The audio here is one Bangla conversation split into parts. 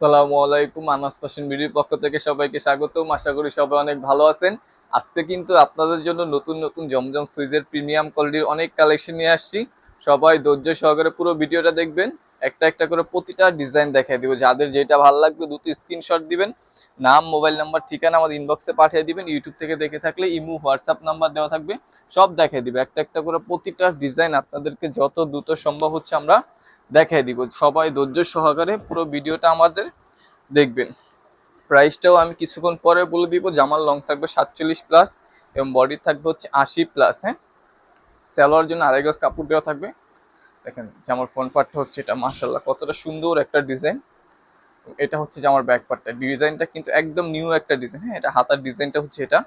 আসসালামু আলাইকুম, আনাস ফ্যাশন বিডির পক্ষ থেকে সবাইকে স্বাগতম। আশা করি সবাই অনেক ভালো আছেন। আজকে কিন্তু আপনাদের জন্য নতুন নতুন জমজম সুইজের প্রিমিয়াম কোয়ালিটির অনেক কালেকশন নিয়ে আসছি। সবাই ধৈর্য সহকারে পুরো ভিডিওটা দেখবেন। একটা একটা করে প্রতিটা ডিজাইন দেখাই দিব। যাদের যেটা ভালো লাগবে দুটো স্ক্রিনশট দিবেন। নাম, মোবাইল নাম্বার, ঠিকানা আমাদের ইনবক্সে পাঠিয়ে দিবেন। ইউটিউব থেকে দেখে থাকলে ইমু হোয়াটসঅ্যাপ নাম্বার দেওয়া থাকবে। সব দেখাই দিবে। একটা একটা করে প্রতিটা ডিজাইন আপনাদেরকে যত দ্রুত সম্ভব হচ্ছে আমরা দেখাই দিব। সবাই ধৈর্য সহকারে পুরো ভিডিওটা আমাদের দেখবেন। প্রাইসটাও আমি কিছুক্ষণ পরে বলে দিব, জামার লং থাকবে সাতচল্লিশ প্লাস এবং বডি থাকবে হচ্ছে আশি প্লাস হ্যাঁ? স্যালোয়ার জন্য আড়াই গজ কাপড় দেওয়া থাকবে। দেখেন, জামার ফ্রন্ট পার্টটা হচ্ছে এটা মার্শাল্লাহ কতটা সুন্দর একটা ডিজাইন এটা হচ্ছে জামার ব্যাক পার্টটা ডিজাইনটা কিন্তু একদম নিউ একটা ডিজাইন হ্যাঁ? এটা হাতার ডিজাইনটা হচ্ছে এটা।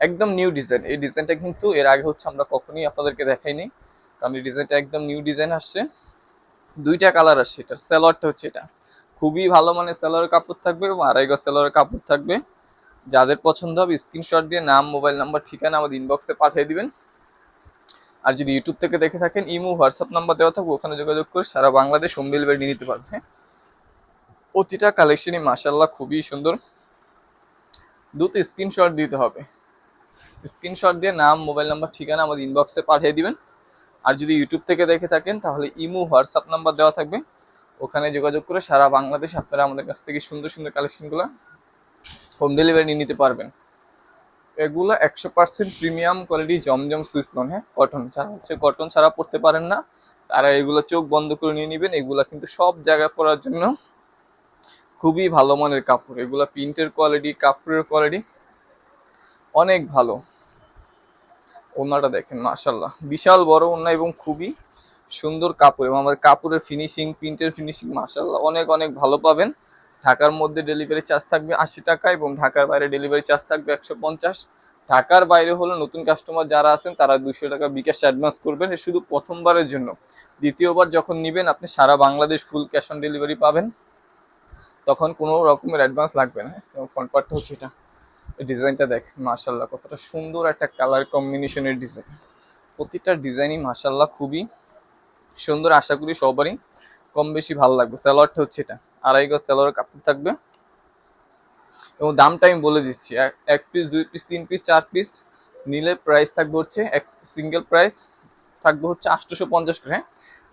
একদম নিউ ডিজাইন এই ডিজাইনটা কিন্তু এর আগে হচ্ছে আমরা কখনোই আপনাদেরকে দেখাইনি। কারণ এই ডিজাইনটা একদম নিউ ডিজাইন আসছে। দুইটা কালার আসছে এটা স্যালোয়ারটা হচ্ছে এটা। খুবই ভালো মানে সেলারের কাপড় থাকবে এবং আড়াই গজ কাপড় থাকবে। যাদের পছন্দ হবে স্ক্রিনশট দিয়ে নাম মোবাইল নাম্বার ঠিকানা আমাদের ইনবক্সে পাঠিয়ে দিবেন। আর যদি ইউটিউব থেকে দেখে থাকেন, ইমো হোয়াটসঅ্যাপ নাম্বার দেওয়া থাকবে, ওখানে যোগাযোগ করে সারা বাংলাদেশ হোম ডেলিভারি নিতে পারবে। হ্যাঁ? প্রতিটা কালেকশনই মাসাল্লাহ খুবই সুন্দর। দুটো স্ক্রিনশট দিতে হবে। স্ক্রিনশট দিয়ে নাম মোবাইল নাম্বার ঠিকানা আমাদের ইনবক্সে পাঠিয়ে দিবেন। আর যদি ইউটিউব থেকে দেখে থাকেন, তাহলে ইমো হোয়াটসঅ্যাপ নাম্বার দেওয়া থাকবে। ওখানে যোগাযোগ করে সারা বাংলাদেশ আপনারা আমাদের কাছ থেকে সুন্দর সুন্দর কালেকশনগুলো হোম ডেলিভারি নিয়ে নিতে পারবেন। এগুলো একশো পার্সেন্ট প্রিমিয়াম কোয়ালিটি জমজম সুইচ নন হ্যাঁ? কটন ছাড়া হচ্ছে কটন ছাড়া পড়তে পারেন না। তারা এগুলো চোখ বন্ধ করে নিয়ে নেবেন। এগুলা কিন্তু সব জায়গায় পরার জন্য খুবই ভালো মানের কাপড়। এগুলো প্রিন্টের কোয়ালিটি কাপড়ের কোয়ালিটি অনেক ভালো। ওনাটা দেখেন মাশাল্লাহ বিশাল বড় ওনা এবং খুবই সুন্দর কাপড় এবং আমাদের কাপড়ের ফিনিশিং প্রিন্টের ফিনিশিং মাসাল্লাহ অনেক অনেক ভালো পাবেন। ঢাকার মধ্যে ডেলিভারি চার্জ থাকবে আশি টাকা এবং ঢাকার বাইরে ডেলিভারি চার্জ থাকবে একশো পঞ্চাশ। ঢাকার বাইরে হলো নতুন কাস্টমার যারা আছেন, তারা দুশো টাকা বিকাশ অ্যাডভান্স করবেন। শুধু প্রথমবারের জন্য। দ্বিতীয়বার যখন নেবেন, আপনি সারা Bangladesh full cash on delivery পাবেন। তখন কোনো রকমের অ্যাডভান্স লাগবে না। ফ্রন্ট পার্টটা হচ্ছে এটা। ডিজাইনটা দেখেন মার্শাল্লাহ কতটা সুন্দর একটা কালার কম্বিনেশনের ডিজাইন প্রতিটা ডিজাইনই মার্শাল্লাহ খুবই সুন্দর, আশা করি সবারই কম বেশি ভালো লাগবে। স্যালোয়ারটা হচ্ছে এটা, আড়াই গজ স্যালোয়ার কাপড় থাকবে। এবং দামটা আমি বলে দিচ্ছি, এক পিস দুই পিস তিন পিস চার পিস নিলে প্রাইস থাকবে হচ্ছে এক সিঙ্গেল প্রাইস থাকবে হচ্ছে আটশোশো পঞ্চাশ করে হ্যাঁ?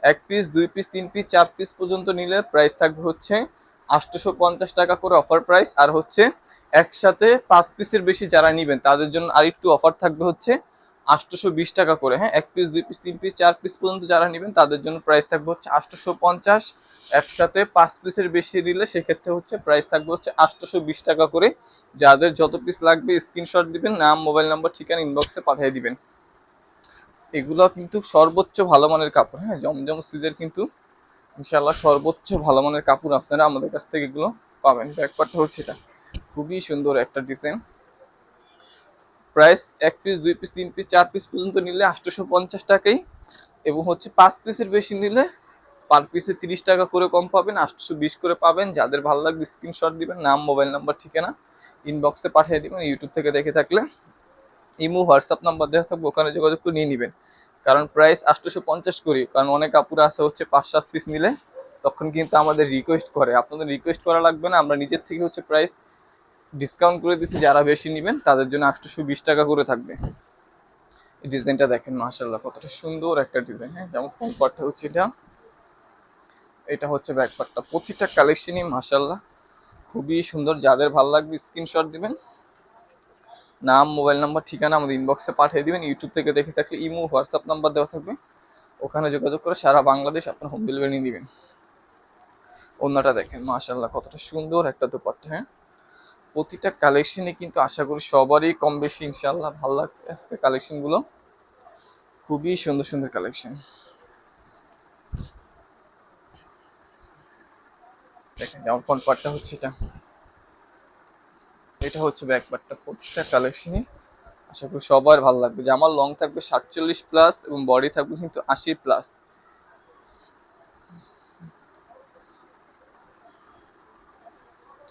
এক পিস দুই পিস তিন পিস চার পিস পর্যন্ত নিলে প্রাইস থাকবে হচ্ছে আটশোশো পঞ্চাশ টাকা করে অফার প্রাইস আর হচ্ছে একসাথে পাঁচ পিসের বেশি যারা নেবেন, তাদের জন্য আরেকটু অফার থাকবে হচ্ছে আটশোশো বিশ টাকা করে। হ্যাঁ এক পিস দুই পিস তিন পিস চার পিস পর্যন্ত যারা নেবেন, তাদের জন্য প্রাইস থাকবে হচ্ছে আটশোশো পঞ্চাশ একসাথে পাঁচ পিসের বেশি দিলে সেক্ষেত্রে হচ্ছে প্রাইস থাকবে হচ্ছে আটশোশো বিশ টাকা করে। যাদের যত পিস লাগবে স্ক্রিনশট দিবেন, নাম মোবাইল নাম্বার ঠিকানা ইনবক্সে পাঠিয়ে দিবেন। এগুলো কিন্তু সর্বোচ্চ ভালো মানের কাপড়। হ্যাঁ জমজম সিজের কিন্তু ইনশাল্লাহ সর্বোচ্চ ভালো মানের কাপড় আপনারা আমাদের কাছ থেকে এগুলো পাবেন। ব্যাকপারটা হচ্ছে এটা। খুবই সুন্দর একটা ডিজাইন প্রাইস এক পিস দুই পিস তিন পিস চার পিস পর্যন্ত নিলে আটশোশো পঞ্চাশ টাকাই। এবং হচ্ছে পাঁচ পিসের বেশি নিলে পার পিসে তিরিশ টাকা করে কম পাবেন আটশোশো বিশ করে পাবেন। যাদের ভালো লাগবে স্ক্রিনশট দিবেন, নাম মোবাইল নাম্বার ঠিকানা ইনবক্সে পাঠিয়ে দিবেন ইউটিউব থেকে দেখে থাকলে। ইমো হোয়াটসঅ্যাপ নাম্বার দেওয়া থাকবে, ওখানে যোগাযোগ করে নিয়ে নেবেন। কারণ প্রাইস আটশোশো পঞ্চাশ করি, কারণ অনেক কাপড় আছে হচ্ছে পাঁচ, সাত পিস নিলে, তখন কিন্তু আমাদের রিকোয়েস্ট করে। আপনাদের রিকোয়েস্ট করা লাগবে না, আমরা নিজের থেকে হচ্ছে প্রাইস ডিসকাউন্ট করে দিচ্ছি যারা বেশি নেবেন, তাদের জন্য আটশোশো বিশ টাকা করে থাকবে। এই ডিজাইনটা দেখেন মার্শাল্লাহ কতটা সুন্দর একটা ডিজাইন। হ্যাঁ যেমন ফ্রন্ট পার্টটা হচ্ছে এটা। এটা হচ্ছে ব্যাক পার্টটা প্রতিটা কালেকশনই মার্শাল্লাহ খুবই সুন্দর। যাদের ভালো লাগবে স্ক্রিনশট দিবেন। নাম মোবাইল নাম্বার ঠিকানা আমাদের ইনবক্সে পাঠিয়ে দিবেন। ইউটিউব থেকে দেখে থাকলে ইমো হোয়াটসঅ্যাপ নাম্বার দেওয়া থাকবে। ওখানে যোগাযোগ করে সারা বাংলাদেশ আপনার হোম ডেলিভারি নিয়ে দিবেন অন্যটা দেখেন মার্শাল্লাহ কতটা সুন্দর একটা দোপাট্টা। হ্যাঁ প্রতিটা কালেকশনে কিন্তু আশা করি সবারই কম বেশি ইনশাল্লাহ ভালো লাগবে। আজকে কালেকশনগুলো খুবই সুন্দর সুন্দর কালেকশন দেখেন যেমন ফ্রন্ট পার্টটা হচ্ছে এটা। এটা হচ্ছে ব্যাক পার্টটা প্রতিটা কালেকশনই আশা করি সবার ভালো লাগবে। যে আমার লং থাকবে সাতচল্লিশ প্লাস এবং বডি থাকবে কিন্তু আশি প্লাস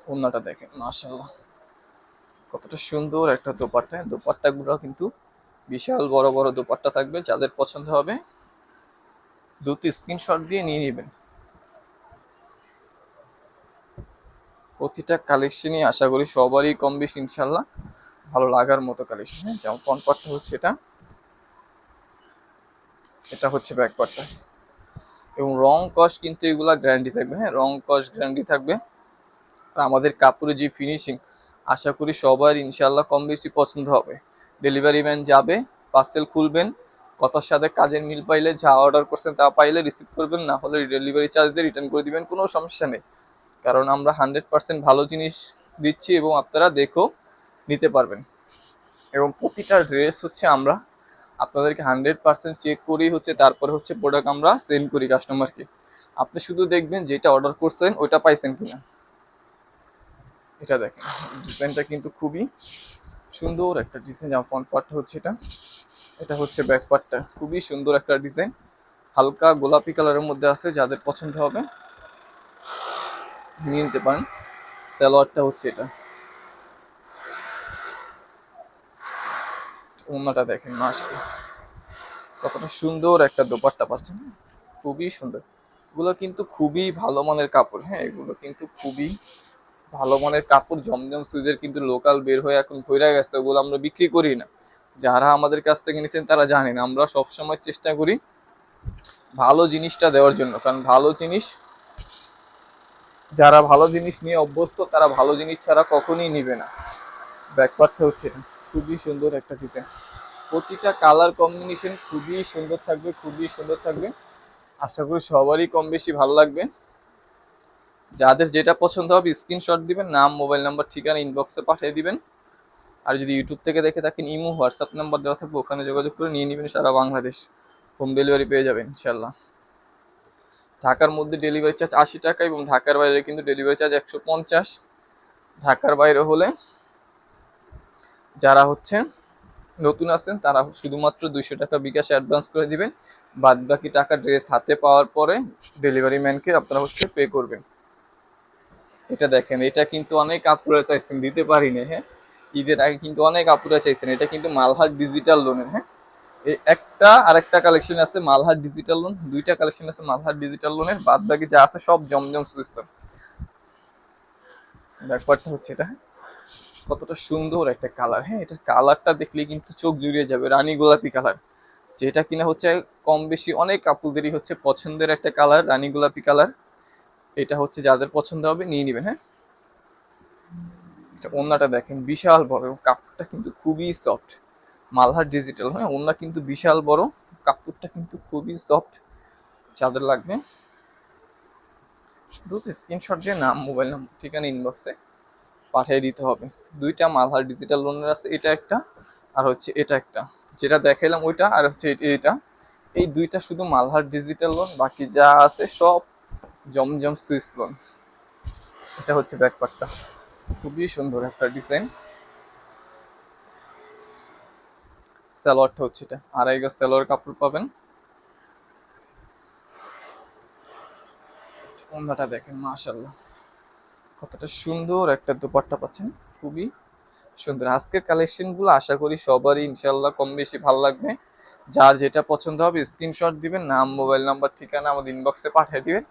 ওন্নাটা দেখেন মাশাল্লাহ কতটা সুন্দর একটা দোপাট্টা। দোপাট্টা গুলো কিন্তু বিশাল বড় বড় দোপাট্টা থাকবে। যাদের পছন্দ হবে, দুটি স্ক্রিনশট দিয়ে নিয়ে নেবেন। প্রতিটা কালেকশনই আশা করি সবারই কম বেশি ইনশাল্লাহ ভালো লাগার মতো কালেকশন হ্যাঁ যেমন ফ্রন্ট পার্টটা হচ্ছে এটা। এটা হচ্ছে ব্যাক পার্টটা এবং রং কস কিন্তু এগুলা গ্যারান্টি থাকবে। হ্যাঁ রং কস গ্যারান্টি থাকবে। আমাদের কাপড়ের যে ফিনিশিং আশা করি সবার ইনশাল্লাহ কম বেশি পছন্দ হবে। ডেলিভারি ম্যান যাবে পার্সেল খুলবেন, কথার সাথে কাজের মিল পাইলে যা অর্ডার করছেন তা পাইলে রিসিভ করবেন, না হলে ডেলিভারি চার্জ দিয়ে রিটার্ন করে দিবেন, কোনো সমস্যা নেই। কারণ আমরা হান্ড্রেড পার্সেন্ট ভালো জিনিস দিচ্ছি এবং আপনারা দেখেও নিতে পারবেন। এবং প্রতিটা ড্রেস হচ্ছে আমরা আপনাদেরকে হান্ড্রেড পার্সেন্ট চেক করেই হচ্ছে, তারপরে হচ্ছে প্রোডাক্ট আমরা সেন্ড করি কাস্টমারকে আপনি শুধু দেখবেন যেটা অর্ডার করছেন, ওইটা পাইছেন কিনা। এটা দেখেন, ডিজাইনটা কিন্তু খুবই সুন্দর একটা ডিজাইন, যেমন ফ্রন্ট পার্টটা হচ্ছে এটা। এটা হচ্ছে ব্যাক পার্টটা খুবই সুন্দর একটা ডিজাইন। হালকা গোলাপি কালারের মধ্যে আছে, যাদের পছন্দ হবে নিয়ে নিতে পারেন। সালোয়ারটা হচ্ছে এটা। ওনাটা দেখেন, মাশাআল্লাহ। কতটা সুন্দর একটা দোপাট্টা পাচ্ছেন। খুবই সুন্দর। এগুলো কিন্তু খুবই ভালো মানের কাপড় হ্যাঁ এগুলো কিন্তু খুবই ভালো মানের কাপড় জমজম সুইজের কিন্তু লোকাল বের হয়ে এখন ভইরা গেছে, ওগুলো আমরা বিক্রি করি না। যারা আমাদের কাছ থেকে নিয়েছেন তারা জানেন আমরা সবসময় চেষ্টা করি ভালো জিনিসটা দেওয়ার জন্য, কারণ ভালো জিনিস, যারা ভালো জিনিস নিয়ে অভ্যস্ত, তারা ভালো জিনিস ছাড়া কখনই নিবে না। ব্যাকপার্টটা হচ্ছে খুবই সুন্দর একটা ডিজাইন। প্রতিটা কালার কম্বিনেশন খুবই সুন্দর থাকবে, খুবই সুন্দর থাকবে। আশা করি সবারই কম বেশি ভালো লাগবে। যাদের যেটা পছন্দ হবে স্ক্রিনশট দিবেন, নাম মোবাইল নাম্বার ঠিকানা ইনবক্সে পাঠিয়ে দিবেন। আর যদি ইউটিউব থেকে দেখে থাকেন, ইমো হোয়াটসঅ্যাপ নাম্বার দেওয়া থাকবে, ওখানে যোগাযোগ করে নিয়ে নেবেন, সারা বাংলাদেশ। হোম ডেলিভারি পেয়ে যাবেন ইনশাল্লাহ ঢাকার মধ্যে ডেলিভারি চার্জ আশি টাকা এবং ঢাকার বাইরে কিন্তু ডেলিভারি চার্জ একশো পঞ্চাশ। ঢাকার বাইরে হলে যারা হচ্ছে নতুন আছেন, তারা শুধুমাত্র দুইশো টাকা বিকাশে অ্যাডভান্স করে দিবেন। বাদ বাকি টাকা ড্রেস হাতে পাওয়ার পরে ডেলিভারি ম্যানকে আপনারা হচ্ছে পে করবেন। এটা দেখেন, এটা কিন্তু অনেক আপুরা চাইছেন, দিতে পারিনি হ্যাঁ? ঈদের আগে কিন্তু অনেক আপুরা চাইছেন, এটা কিন্তু মালহার ডিজিটাল লোনের হ্যাঁ? একটা আরেকটা কালেকশন আছে মালহার ডিজিটাল লোন দুইটা কালেকশন আছে মালহার ডিজিটাল লোনের বাদ বাকি যা আছে সব জমজম সিস্টেম ব্যাপারটা হচ্ছে এটা হ্যাঁ? কতটা সুন্দর একটা কালার হ্যাঁ? এটা কালারটা দেখলে কিন্তু চোখ জুড়িয়ে যাবে, রানী গোলাপি কালার যেটা কিনা হচ্ছে কম বেশি অনেক কাপুরদেরই হচ্ছে পছন্দের একটা কালার রানী গোলাপি কালার এটা হচ্ছে যাদের পছন্দ হবে নিয়ে নেবেন হ্যাঁ? এটা ওন্নাটা দেখেন, বিশাল বড়, এবং কাপড়টা কিন্তু খুবই সফট মালহার ডিজিটাল হ্যাঁ? ওন্না কিন্তু বিশাল বড়, কাপড়টা কিন্তু খুবই সফট যাদের লাগবে দ্রুত স্ক্রিনশট দিয়ে নাম মোবাইল নাম্বার ঠিকানা ইনবক্সে পাঠিয়ে দিতে হবে। দুইটা মালহার ডিজিটাল লোনের আছে, এটা একটা, আর হচ্ছে এটা একটা। যেটা দেখাইলাম ওইটা, আর হচ্ছে এটা এই দুইটা শুধু মালহার ডিজিটাল লোন বাকি যা আছে সব জমজম সুইস লোন এটা হচ্ছে ব্যাকপার্টটা খুবই সুন্দর একটা ডিজাইন। সালোয়ারটা হচ্ছে এটা। আড়াই গজ সালোয়ার কাপড় পাবেন। অন্যটা দেখেন মাশাল্লাহ কতটা সুন্দর একটা দোপাট্টা পাচ্ছেন। খুবই সুন্দর। আজকের কালেকশনগুলো আশা করি সবারই ইনশাল্লাহ কম বেশি ভালো লাগবে। যার যেটা পছন্দ হবে স্ক্রিনশট দিবেন, নাম মোবাইল নাম্বার ঠিকানা আমাদের ইনবক্সে পাঠিয়ে দিবেন।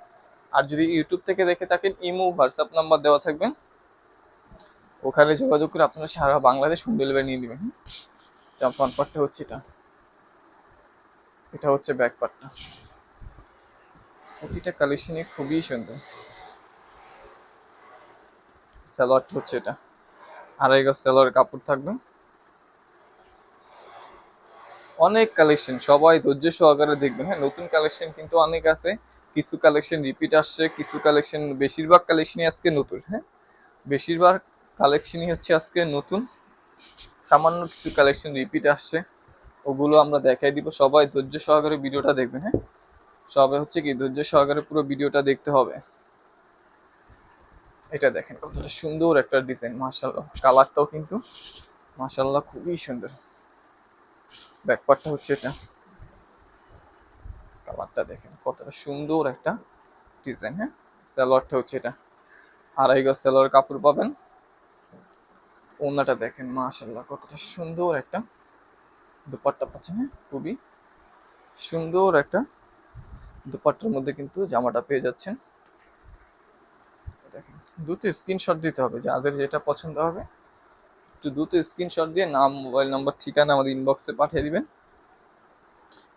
আর যদি ইউটিউব থেকে দেখে থাকেন, ইমো, হোয়াটসঅ্যাপ নাম্বার দেওয়া থাকবে। ওখানে যোগাযোগ করে আপনারা সারা বাংলাদেশ হোম ডেলিভারি নিয়ে নেবেন। ফ্রন্ট পার্টটা হচ্ছে এটা। এটা হচ্ছে ব্যাক পার্টটা প্রতিটা কালেকশনই খুবই সুন্দর। সালোয়ারটা হচ্ছে এটা। আড়াই গজ সালোয়ার কাপড় থাকবে। অনেক কালেকশন সবাই ধৈর্য সহকারে দেখবেন। হ্যাঁ নতুন কালেকশন কিন্তু অনেক আছে। কিছু কালেকশন রিপিট আসছে, কিছু কালেকশন বেশিরভাগ কালেকশনই আজকে নতুন হ্যাঁ? বেশিরভাগ কালেকশনই হচ্ছে আজকে নতুন। সামান্য কিছু কালেকশন রিপিট আসছে। ওগুলো আমরা দেখাই দিব। সবাই ধৈর্য সহকারে ভিডিওটা দেখবেন হ্যাঁ? সবাই হচ্ছে কি, ধৈর্য সহকারে পুরো ভিডিওটা দেখতে হবে। এটা দেখেন, কতটা সুন্দর একটা ডিজাইন মাশাল্লাহ কালারটাও কিন্তু মাশাল্লাহ খুবই সুন্দর। ব্যাকপার্টটা হচ্ছে এটা। কালারটা দেখেন, কতটা সুন্দর একটা ডিজাইন হ্যাঁ? সালোয়ারটা হচ্ছে এটা। আড়াই গজ সালোয়ার কাপড় পাবেন। ওনাটা দেখেন মাশাল্লাহ কতটা সুন্দর একটা দুপাট্টা পাচ্ছেন হ্যাঁ? খুবই সুন্দর একটা দুপাট্টার মধ্যে কিন্তু জামাটা পেয়ে যাচ্ছেন। দেখেন, দ্রুত স্ক্রিনশট দিতে হবে, যাদের যেটা পছন্দ হবে। একটু দ্রুত স্ক্রিনশট দিয়ে নাম, মোবাইল নাম্বার, ঠিকানা আমাদের ইনবক্সে পাঠিয়ে দিবেন।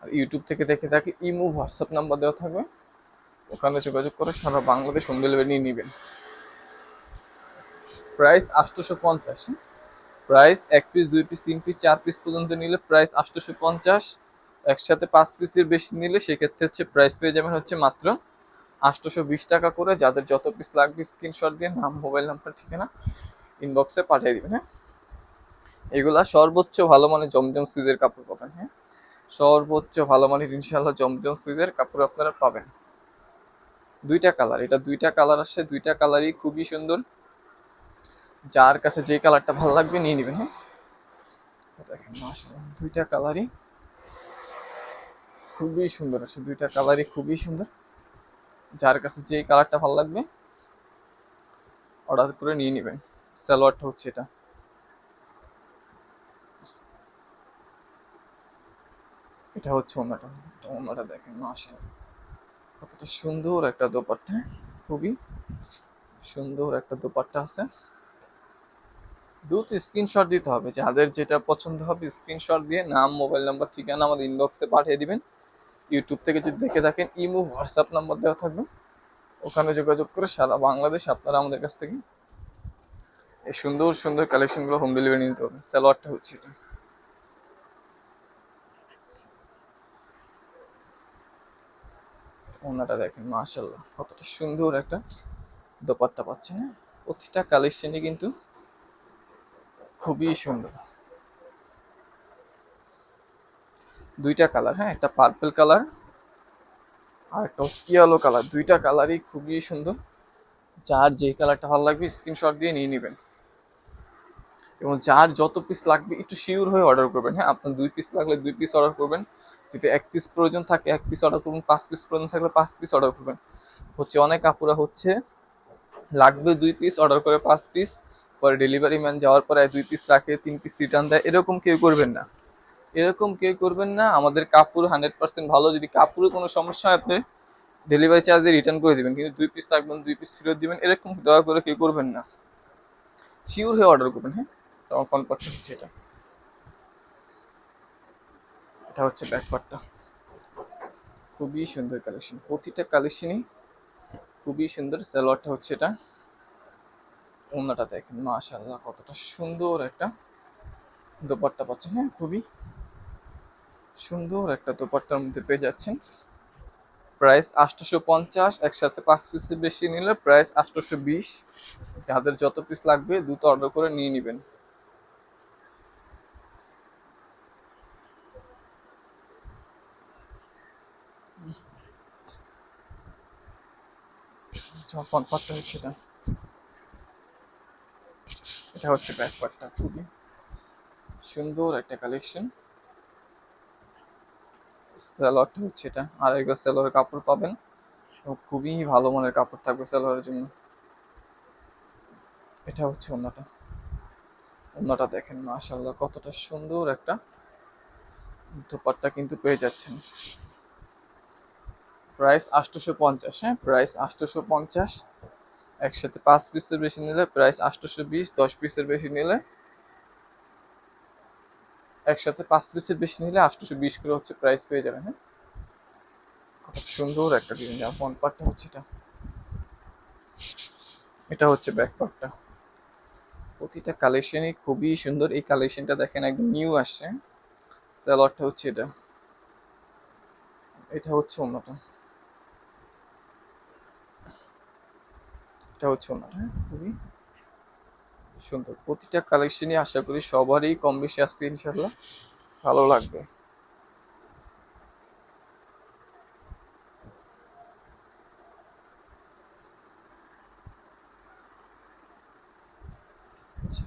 আর ইউটিউব থেকে দেখে থাকি, ইমো হোয়াটসঅ্যাপ নাম্বার দেওয়া থাকবে। ওখানে যোগাযোগ করে সারা বাংলাদেশ হোম ডেলিভারি নিয়ে নেবেন। প্রাইস আটশোশো পঞ্চাশ। প্রাইস এক পিস দুই পিস তিন পিস চার পিস পর্যন্ত নিলে প্রাইস আটশোশো পঞ্চাশ। একসাথে পাঁচ পিসের বেশি নিলে সেক্ষেত্রে হচ্ছে প্রাইস পেয়ে যাবেন হচ্ছে মাত্র আটশোশো বিশ টাকা করে। যাদের যত পিস লাগবে স্ক্রিনশট দিয়ে, নাম মোবাইল নাম্বার ঠিকানা ইনবক্সে পাঠিয়ে দিবেন হ্যাঁ? এগুলা সর্বোচ্চ ভালো মানে জমজম সুইজের কাপড় পাবেন হ্যাঁ? সর্বোচ্চ ভালো মানের ইনশাল্লাহ জমজম সুইজের কাপড় আপনারা পাবেন। দুইটা কালার, এটা দুইটা কালার আসে দুইটা কালারই খুবই সুন্দর। যার কাছে যে কালারটা ভালো লাগবে নিয়ে নেবেন হ্যাঁ? দুইটা কালারই খুবই সুন্দর আছে দুইটা কালারই খুবই সুন্দর। যার কাছে যে কালারটা ভালো লাগবে, অর্ডার করে নিয়ে নেবেন। সালোয়ারটা হচ্ছে এটা। এটা হচ্ছে ওনাটা ওনাটা দেখেন, মাশাআল্লাহ। কতটা সুন্দর একটা দোপাট্টা, খুবই সুন্দর একটা দোপাট্টা আছে। দ্রুত স্ক্রিনশট দিতে হবে, যাদের যেটা পছন্দ হবে স্ক্রিনশট দিয়ে নাম মোবাইল নাম্বার ঠিকানা আমাদের ইনবক্সে পাঠিয়ে দিবেন। ইউটিউব থেকে যদি দেখে থাকেন ইমো হোয়াটসঅ্যাপ নাম্বার দেওয়া থাকবে। ওখানে যোগাযোগ করে সারা বাংলাদেশ আপনারা আমাদের কাছ থেকে এই সুন্দর সুন্দর কালেকশনগুলো হোম ডেলিভারি নিতে হবে। সালোয়ারটা হচ্ছে এটা। ওনাটা দেখেন মাশাল্লাহ কতটা সুন্দর একটা দোপাট্টা পাচ্ছেন হ্যাঁ? প্রতিটা কালেকশনই কিন্তু খুবই সুন্দর। দুইটা কালার হ্যাঁ? একটা পার্পল কালার আর একটা ইয়েলো কালার। দুইটা কালারই খুবই সুন্দর। যার যেই কালারটা ভালো লাগবে স্ক্রিনশট দিয়ে নিয়ে নেবেন। এবং যার যত পিস লাগবে, একটু শিওর হয়ে অর্ডার করবেন হ্যাঁ? আপনার দুই পিস লাগলে দুই পিস অর্ডার করবেন। যদি এক পিস প্রয়োজন থাকে, এক পিস অর্ডার করবেন, পাঁচ পিস প্রয়োজন থাকলে পাঁচ পিস অর্ডার করবেন। হচ্ছে অনেক আপুরা হচ্ছে লাগবে দুই পিস অর্ডার করে পাঁচ পিস পরে ডেলিভারি ম্যান যাওয়ার পরে দুই পিস রাখে, তিন পিস রিটার্ন দেয়, এরকম কেউ করবেন না। এরকম কেউ করবেন না, আমাদের কাপড় হান্ড্রেড পার্সেন্ট ভালো, যদি কাপড়ের কোনো সমস্যা হয়, আপনি ডেলিভারি চার্জ দিয়ে রিটার্ন করে দিবেন, কিন্তু দুই পিস রাখবেন দুই পিস ফেরত দিবেন, এরকম দয়া করে কেউ করবেন না। শিওর হয়ে অর্ডার করবেন হ্যাঁ? তখন করতে হচ্ছে এটা। এটা হচ্ছে ব্যাকপার্টটা খুবই সুন্দর কালেকশন প্রতিটা কালেকশনই খুবই সুন্দর। সালোয়ারটা হচ্ছে এটা। ওনাটা দেখেন মাশাল্লাহ কতটা সুন্দর একটা দোপাট্টা পাচ্ছেন। হ্যাঁ খুবই সুন্দর একটা দোপাট্টার মধ্যে পেয়ে যাচ্ছেন। প্রাইস আটশোশো পঞ্চাশ, একসাথে পাঁচ পিসের বেশি নিলে প্রাইস আটশোশো বিশ। যাদের যত পিস লাগবে দুটো অর্ডার করে নিয়ে নেবেন। ফোন পাত্র হচ্ছে এটা এটা হচ্ছে ব্যাক পার্টটা, খুবই সুন্দর একটা কালেকশন স্যালোয়ারটা হচ্ছে এটা আড়াই গজ স্যালোয়ারের কাপড় পাবেন। খুবই ভালো মানের কাপড় থাকবে স্যালোয়ারের জন্য। এটা হচ্ছে অন্যটা। অন্যটা দেখেন মাশাল্লাহ কতটা সুন্দর একটা দোপাট্টা কিন্তু পেয়ে যাচ্ছেন। প্রাইস আটশোশো পঞ্চাশ হ্যাঁ প্রাইস আটশোশো পঞ্চাশ। একসাথে পাঁচ পিসের বেশি নিলে প্রাইস আটশোশো বিশ, দশ পিসের বেশি নিলে একসাথে পাঁচ পিসের বেশি নিলে আটশোশো বিশ করে হচ্ছে প্রাইস পেয়ে যাবেন হ্যাঁ। সুন্দর একটা ডিজাইন ফ্রন্ট পার্টটা হচ্ছে এটা। এটা হচ্ছে ব্যাক পার্টটা প্রতিটা কালেকশনই খুবই সুন্দর। এই কালেকশনটা দেখেন একদম নিউ আসছে স্যালোয়ারটা হচ্ছে এটা। এটা হচ্ছে অন্যটা। এটা হচ্ছে অন্যটা হ্যাঁ খুবই সুন্দর। প্রতিটা কালেকশনই আশা করি সবারই কম বেশি আসছে ইনশাল্লাহ ভালো লাগবে। আচ্ছা,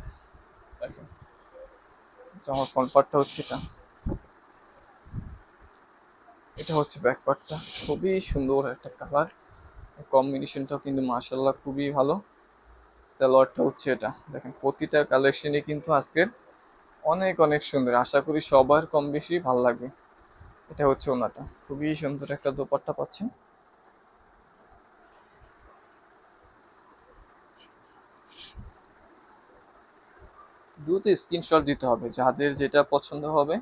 দেখেন। জামার ফ্রন্ট পার্টটা হচ্ছে এটা। এটা হচ্ছে ব্যাক পার্টটা খুবই সুন্দর একটা কালার কম্বিনেশনটাও কিন্তু মার্শাল্লাহ খুবই ভালো। সালোয়ারটা হচ্ছে এটা। দেখেন, প্রতিটা কালেকশনই কিন্তু আজকের অনেক অনেক সুন্দর। আশা করি সবার কম বেশি ভালো লাগবে। এটা হচ্ছে ওনাটা। খুবই সুন্দর একটা দোপাট্টা পাচ্ছেন। দ্রুত স্ক্রিনশট দিতে হবে। যাদের যেটা পছন্দ হবে,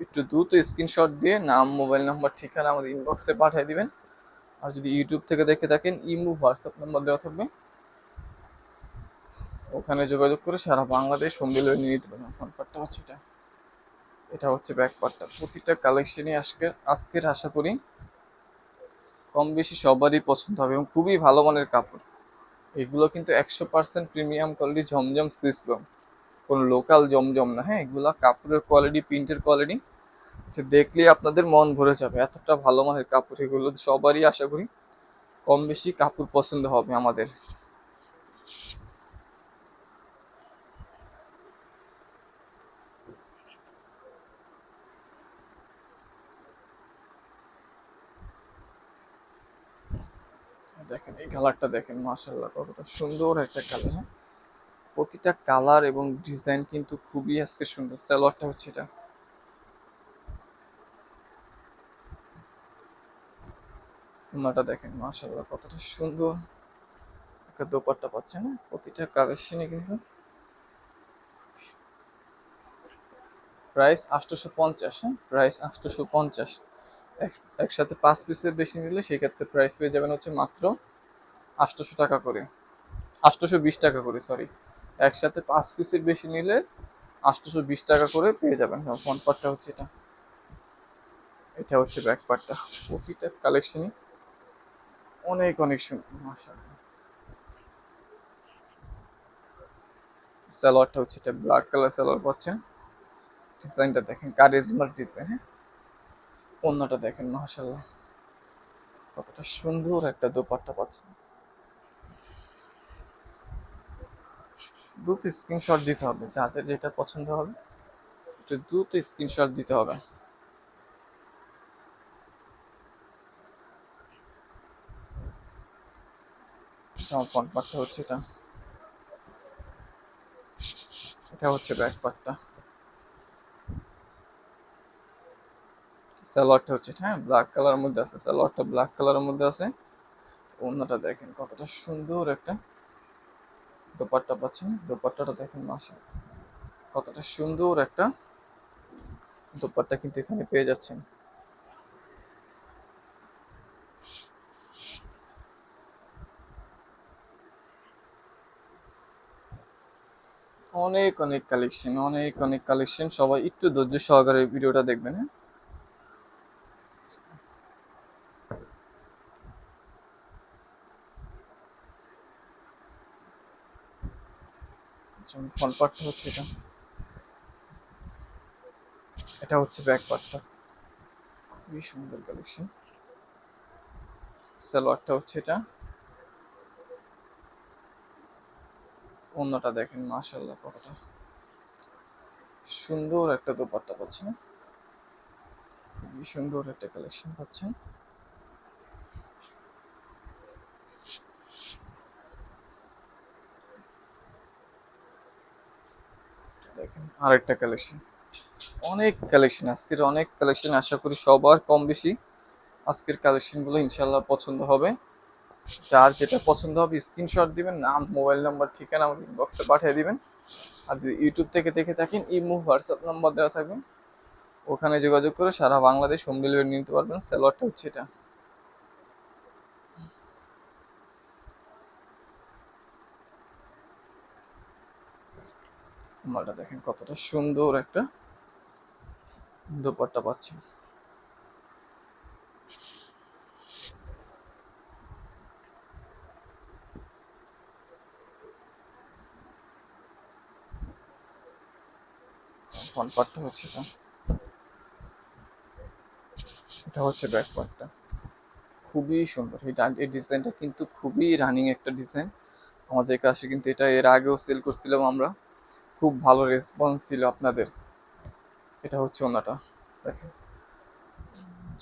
একটু দ্রুত স্ক্রিনশট দিয়ে নাম মোবাইল নাম্বার ঠিকানা আমাদের ইনবক্সে পাঠিয়ে দিবেন। আর যদি ইউটিউব থেকে দেখে থাকেন, ইমু হোয়াটসঅ্যাপ নাম্বার দেওয়া থাকবে। ওখানে যোগাযোগ করে সারা বাংলাদেশ হোম ডেলিভারি নিয়ে নিতে পারবেন। ফোন পার্টটা হচ্ছে এটা। এটা হচ্ছে ব্যাক পার্টটা প্রতিটা কালেকশনই আজকের আজকের আশা করি কম বেশি সবারই পছন্দ হবে এবং খুবই ভালো মানের কাপড়। এগুলো কিন্তু একশো পার্সেন্ট প্রিমিয়াম কোয়ালিটি জমজম সিস্টেম কোনো লোকাল জমজম না হ্যাঁ? এগুলো কাপড়ের কোয়ালিটি প্রিন্টের কোয়ালিটি যে দেখলে আপনাদের মন ভরে যাবে। এতটা ভালো মানের কাপড়, এগুলো সবারই আশা করি কম বেশি কাপড় পছন্দ হবে আমাদের। দেখেন, এই কালারটা দেখেন মাশাল্লাহ কতটা সুন্দর একটা কালার হ্যাঁ? প্রতিটা কালার এবং ডিজাইন কিন্তু খুবই আজকে সুন্দর। সালোয়ারটা হচ্ছে এটা। ওনাটা দেখেন মাশাল্লাহ কতটা সুন্দর। একটা দোপাট্টা পাচ্ছে না প্রতিটা কালেকশনে কিন্তু প্রাইস আটশোশো পঞ্চাশ হ্যাঁ? প্রাইস আটশোশো পঞ্চাশ এক- একসাথে পাঁচ পিসের বেশি নিলে সেক্ষেত্রে প্রাইস পেয়ে যাবেন হচ্ছে মাত্র আটশোশো টাকা করে। আটশোশো বিশ টাকা করে, সরি। একসাথে পাঁচ পিসের বেশি নিলে আটশোশো বিশ টাকা করে পেয়ে যাবেন। ফ্রন্ট পার্টটা হচ্ছে এটা। এটা হচ্ছে ব্যাক পার্টটা প্রতিটা কালেকশনই অনেক অনেক সুন্দর, মাশাআল্লাহ। সালোয়ারটা হচ্ছে এটা ব্ল্যাক কালার সালোয়ার পাচ্ছেন। ডিজাইনটা দেখেন কারিজমার ডিজাইন হ্যাঁ? অন্যটা দেখেন, মাশাআল্লাহ। কতটা সুন্দর একটা দোপাট্টা পাচ্ছেন। দ্রুত স্ক্রিনশট দিতে হবে, যাদের যেটা পছন্দ হবে দ্রুত স্ক্রিনশট দিতে হবে। আমার ফ্রন্ট পার্টটা হচ্ছে এটা। এটা হচ্ছে ব্যাক পার্টটা সালোয়ারটা হচ্ছে হ্যাঁ ব্ল্যাক কালারের মধ্যে আছে। সালোয়ারটা ব্ল্যাক কালারের মধ্যে আছে। অন্যটা দেখেন, কতটা সুন্দর একটা দোপাট্টা পাচ্ছেন। দোপাট্টাটা দেখেন মাসা কতটা সুন্দর একটা দোপাট্টা কিন্তু এখানে পেয়ে যাচ্ছেন। অনেক অনেক কালেকশন অনেক অনেক কালেকশন সবাই একটু ধৈর্য সহকারে ভিডিওটা দেখবেন হ্যাঁ? ফ্রন্ট পার্টটা হচ্ছে এটা। এটা হচ্ছে ব্যাক পার্টটা খুবই সুন্দর কালেকশন সালোয়ারটা হচ্ছে এটা। অন্যটা দেখেন মাশাল্লাহ কতটা সুন্দর একটা দোপাট্টা পাচ্ছেন। খুবই সুন্দর একটা কালেকশন পাচ্ছেন। দেখেন আরেকটা কালেকশন অনেক কালেকশন আজকের অনেক কালেকশন আশা করি সবার কম বেশি। আজকের কালেকশনগুলো ইনশাল্লাহ পছন্দ হবে। যার যেটা পছন্দ হবে স্ক্রিনশট দিবেন, নাম মোবাইল নাম্বার ঠিকানা আমাদের ইনবক্সে পাঠিয়ে দিবেন। আর যদি ইউটিউব থেকে দেখে থাকেন, ইমো হোয়াটসঅ্যাপ নাম্বার দেওয়া থাকবে। ওখানে যোগাযোগ করে সারা বাংলাদেশ হোম ডেলিভারি নিতে পারবেন। স্যালোয়ারটা হচ্ছে এটা। মালটা দেখেন কতটা সুন্দর একটা দোপাট্টা পাচ্ছেন ফ্রন্ট পার্টটা হচ্ছে এটা হচ্ছে ব্যাক পার্টটা খুবই সুন্দর। এই ডিজাইনটা কিন্তু খুবই রানিং একটা ডিজাইন আমাদের কাছে কিন্তু এটা এর আগেও সেল করছিলাম আমরা। খুব ভালো রেসপন্স ছিল আপনাদের। এটা হচ্ছে ওনাটা দেখেন।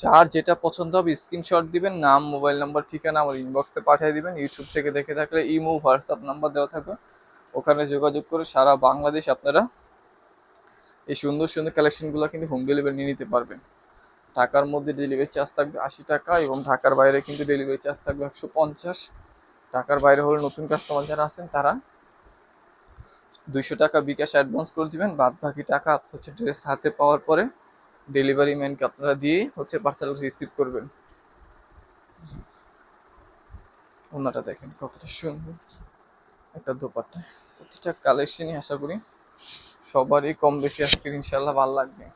যার যেটা পছন্দ হবে স্ক্রিনশট দিবেন, নাম মোবাইল নাম্বার ঠিকানা আমার ইনবক্সে পাঠিয়ে দিবেন। ইউটিউব থেকে দেখে থাকলে ইমো হোয়াটসঅ্যাপ নাম্বার দেওয়া থাকবে। ওখানে যোগাযোগ করে সারা বাংলাদেশ আপনারা এই সুন্দর সুন্দর কালেকশনগুলো কিন্তু হোম ডেলিভারি নিয়ে নিতে পারবেন। ঢাকার মধ্যে ডেলিভারি চার্জ থাকবে আশি টাকা এবং ঢাকার বাইরে কিন্তু ডেলিভারি চার্জ থাকবে একশো পঞ্চাশ। ঢাকার বাইরে হলে নতুন কাস্টমার যারা আছেন, তারা দুইশো টাকা বিকাশ অ্যাডভান্স করে দিবেন। বাদ বাকি টাকা হচ্ছে ড্রেস হাতে পাওয়ার পরে ডেলিভারি ম্যানকে আপনারা দিয়ে হচ্ছে পার্সেল রিসিভ করবেন। ওনাটা দেখেন কতটা সুন্দর। একটা দোপাট্টা। প্রতিটা কালেকশনই আশা করি সবারই কম বেশি আজকে ইনশাল্লাহ ভালো লাগবে।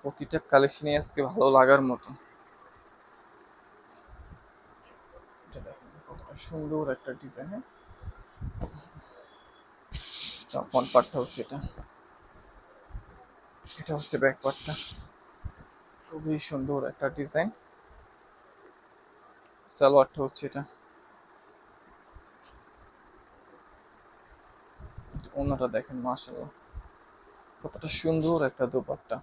প্রতিটা কালেকশনই আজকে ভালো লাগার মতো। সুন্দর একটা ডিজাইন ফ্রন্ট পার্টটা হচ্ছে এটা। এটা হচ্ছে ব্যাক পার্টটা খুবই সুন্দর একটা ডিজাইন সালোয়ারটা হচ্ছে এটা। ওনাটা দেখেন, মাশাআল্লাহ। কতটা সুন্দর একটা দোপাট্টা।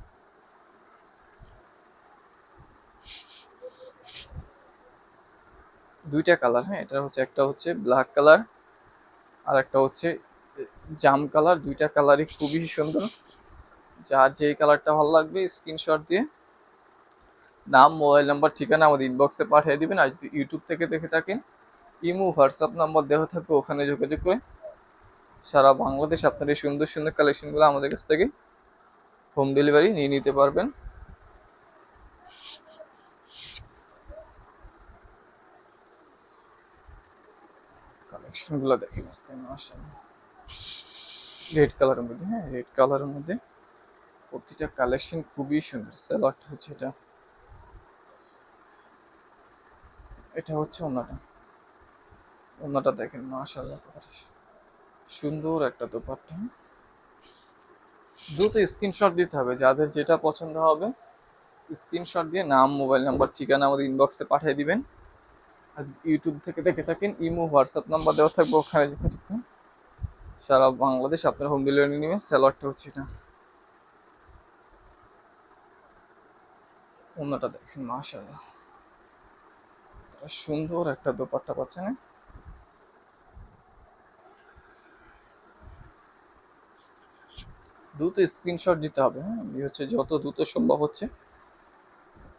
দুইটা কালার হ্যাঁ এটা হচ্ছে, একটা হচ্ছে ব্ল্যাক কালার আর একটা হচ্ছে জাম কালার। দুইটা কালারই খুবই সুন্দর। যার যেই কালারটা ভালো লাগবে, স্ক্রিনশট দিয়ে নাম, মোবাইল নাম্বার, ঠিকানা আমাদের ইনবক্সে পাঠিয়ে দিবেন। আর যদি ইউটিউব থেকে দেখে থাকেন, ইমো, হোয়াটসঅ্যাপ নাম্বার দেওয়া থাকবে, ওখানে যোগাযোগ করে সারা বাংলাদেশ আপনার এই সুন্দর সুন্দর কালেকশনগুলো আমাদের কাছ থেকে হোম ডেলিভারি নিয়ে নিতে পারবেন। কালেকশনগুলো দেখেন আজকে, মাশাআল্লাহ। রেড কালারের মধ্যে হ্যাঁ রেড কালারের মধ্যে প্রতিটা কালেকশন খুবই সুন্দর। স্যালাডটা হচ্ছে এটা। এটা হচ্ছে ওনাটা। ওনাটা দেখেন, মাশাআল্লাহ সুন্দর একটা দোপাট্টা। দ্রুত স্ক্রিনশট দিতে হবে, যাদের যেটা পছন্দ হবে স্ক্রিনশট দিয়ে নাম মোবাইল নাম্বার ঠিকানা আমাদের ইনবক্সে পাঠিয়ে দিবেন। আর ইউটিউব থেকে দেখে থাকেন, ইমো হোয়াটসঅ্যাপ নাম্বার দেওয়া থাকবে ওখানে করুন সারা বাংলাদেশ আপনার হোম ডেলিভারি নেবেন স্যালাডটা হচ্ছে এটা। অন্যটা দেখেন, মাশাআল্লাহ। সুন্দর একটা দোপাট্টা পাচ্ছেন। দ্রুত স্ক্রিনশট দিতে হবে হ্যাঁ? এই হচ্ছে যত দ্রুত সম্ভব হচ্ছে।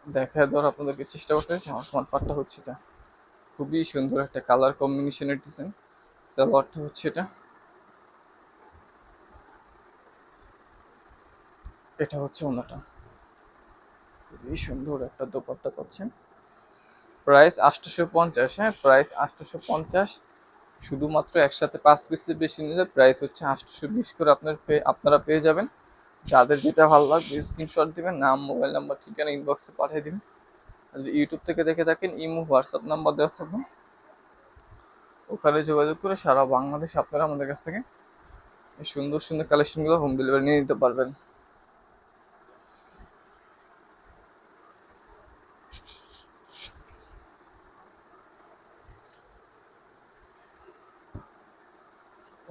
দেখা দেওয়ার আপনাদেরকে চেষ্টা করতে হচ্ছে। আমার ফোন পার্টটা হচ্ছে এটা। খুবই সুন্দর একটা কালার কম্বিনেশনের ডিজাইন সালোয়ারটা হচ্ছে এটা। এটা হচ্ছে ওনাটা। খুবই সুন্দর একটা দোপাট্টা পাচ্ছেন। প্রাইস আটশোশো পঞ্চাশ হ্যাঁ? প্রাইস আটশোশো পঞ্চাশ। শুধুমাত্র একসাথে পাঁচ পিসের বেশি নিলে প্রাইস হচ্ছে আটশোশো বিশ করে আপনার আপনারা পেয়ে যাবেন। যাদের যেটা ভালো লাগবে স্ক্রিনশট দিবেন, নাম মোবাইল নাম্বার ঠিকানা ইনবক্সে পাঠিয়ে দিবেন। যদি ইউটিউব থেকে দেখে থাকেন, ইমো হোয়াটসঅ্যাপ নাম্বার দেওয়া থাকবে। ওখানে যোগাযোগ করে সারা বাংলাদেশ আপনারা আমাদের কাছ থেকে সুন্দর সুন্দর কালেকশনগুলো হোম ডেলিভারি নিয়ে নিতে পারবেন।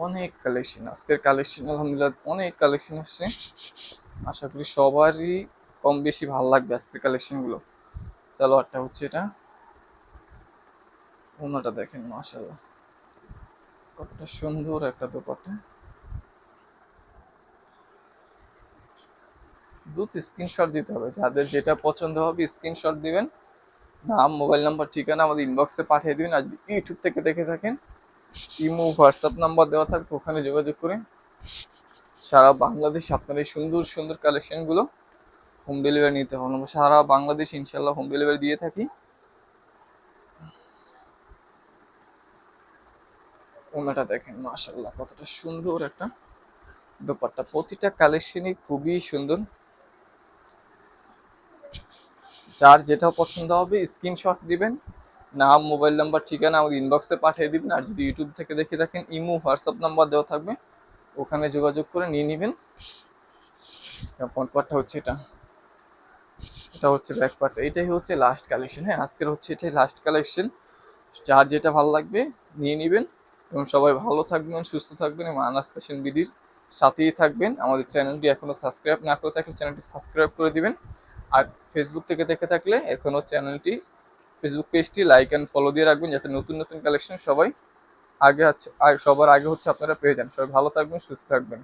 অনেক কালেকশন আজকের কালেকশন আলহামদুলিল্লাহ অনেক কালেকশন আসছে। আশা করি সবারই কম বেশি ভালো লাগবে আজকের কালেকশনগুলো সালোয়ারটা হচ্ছে এটা। ওনাটা দেখেন মাশাল্লাহ কতটা সুন্দর একটা দোপাট্টা। দ্রুত স্ক্রিনশট দিতে হবে। যাদের যেটা পছন্দ হবে স্ক্রিনশট দিবেন। নাম মোবাইল নাম্বার, ঠিকানা আমাদের ইনবক্সে পাঠিয়ে দিবেন। আর যদি ইউটিউব থেকে দেখে থাকেন ইমো হোয়াটসঅ্যাপ নাম্বার দেওয়া থাকবে, ওখানে যোগাযোগ করে সারা বাংলাদেশ আপনার এই সুন্দর সুন্দর কালেকশনগুলো হোম ডেলিভারি নিতে হবে। আমরা সারা বাংলাদেশ ইনশাল্লাহ হোম ডেলিভারি দিয়ে থাকি। ওনাটা দেখেন মাশাল্লাহ কতটা সুন্দর একটা দোপাট্টা। প্রতিটা কালেকশনই খুবই সুন্দর। যার যেটা পছন্দ হবে স্ক্রিনশট দিবেন। নাম মোবাইল নাম্বার ঠিকানা আমাদের ইনবক্সে পাঠিয়ে দিবেন, আর যদি ইউটিউব থেকে দেখে থাকেন, ইমো হোয়াটসঅ্যাপ নাম্বার দেওয়া থাকবে, ওখানে যোগাযোগ করে নিয়ে নেবেন। ফ্রন্ট পার্টটা হচ্ছে এটা। এটা হচ্ছে ব্যাক পার্ট এটাই হচ্ছে লাস্ট কালেকশন হ্যাঁ আজকের হচ্ছে এটাই লাস্ট কালেকশন যার যেটা ভালো লাগবে, নিয়ে নেবেন, এবং সবাই ভালো থাকবেন, সুস্থ থাকবেন, এবং আনাস ফ্যাশন বিডির সাথেই থাকবেন। আমাদের চ্যানেলটি এখনও সাবস্ক্রাইব না করে থাকলে, চ্যানেলটি সাবস্ক্রাইব করে দিবেন। আর ফেসবুক থেকে দেখে থাকলে এখনও চ্যানেলটি ফেসবুক পেজটি লাইক অ্যান্ড ফলো দিয়ে রাখবেন যাতে নতুন নতুন কালেকশন সবাই আগে হচ্ছে সবার আগে হচ্ছে আপনারা পেয়ে যান। সবাই ভালো থাকবেন, সুস্থ থাকবেন।